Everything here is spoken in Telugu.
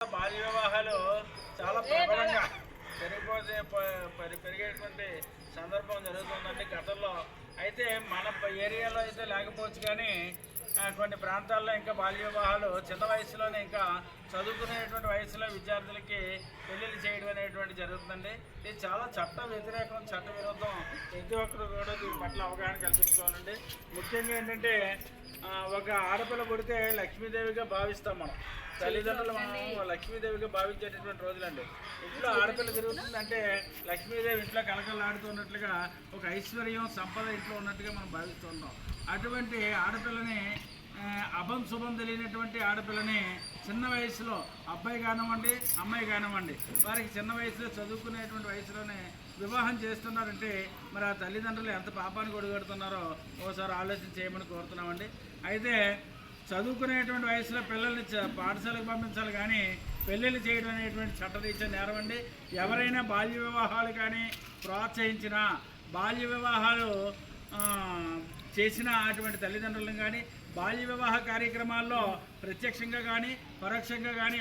బాల్య వివాహాలు చాలా ప్రబలంగా పెరిగిపోతే పెరిగేటువంటి సందర్భం జరుగుతుందండి గతంలో. అయితే మన ఏరియాలో అయితే లేకపోవచ్చు కానీ కొన్ని ప్రాంతాల్లో ఇంకా బాల్య వివాహాలు చిన్న వయసులోనే ఇంకా చదువుకునేటువంటి వయసులో విద్యార్థులకి పెళ్ళిళ్ళు చేయడం అనేటువంటి జరుగుతుందండి. ఇది చాలా చట్ట వ్యతిరేకం చట్ట విరుద్ధం. ప్రతి ఒక్కరు కూడా దీని పట్ల అవగాహన కల్పించుకోవాలండి. ముఖ్యంగా ఏంటంటే ఒక ఆడపిల్ల పుడితే లక్ష్మీదేవిగా భావిస్తాం మనం. తల్లిదండ్రులు మనం లక్ష్మీదేవిగా భావించేటటువంటి రోజులండి. ఇంట్లో ఆడపిల్ల తిరుగుతుందంటే లక్ష్మీదేవి ఇంట్లో కలకలాడుతున్నట్లుగా ఒక ఐశ్వర్యం సంపద ఇంట్లో ఉన్నట్టుగా మనం భావిస్తుంటాం అటువంటి ఆడపిల్లని అభం శుభం తెలియనటువంటి ఆడపిల్లని చిన్న వయసులో అబ్బాయి కానివ్వండి అమ్మాయి కానివ్వండి వారికి చిన్న వయసులో చదువుకునేటువంటి వయసులోనే వివాహం చేస్తున్నారంటే మరి ఆ తల్లిదండ్రులు ఎంత పాపాన్ని కొడుగడుతున్నారో ఓసారి ఆలోచన చేయమని కోరుతున్నామండి. అయితే చదువుకునేటువంటి వయసులో పిల్లల్ని చ- పాఠశాలకు పంపించాలి కానీ పెళ్ళిళ్ళు చేయడం అనేటువంటి చట్టరీత్యా నేరం అండి ఎవరైనా బాల్య వివాహాలు కానీ ప్రోత్సహించినా బాల్య వివాహాలు చేసిన అటువంటి తల్లిదండ్రులను కానీ బాల్య వివాహ కార్యక్రమాల్లో ప్రత్యక్షంగా కానీ పరోక్షంగా కానీ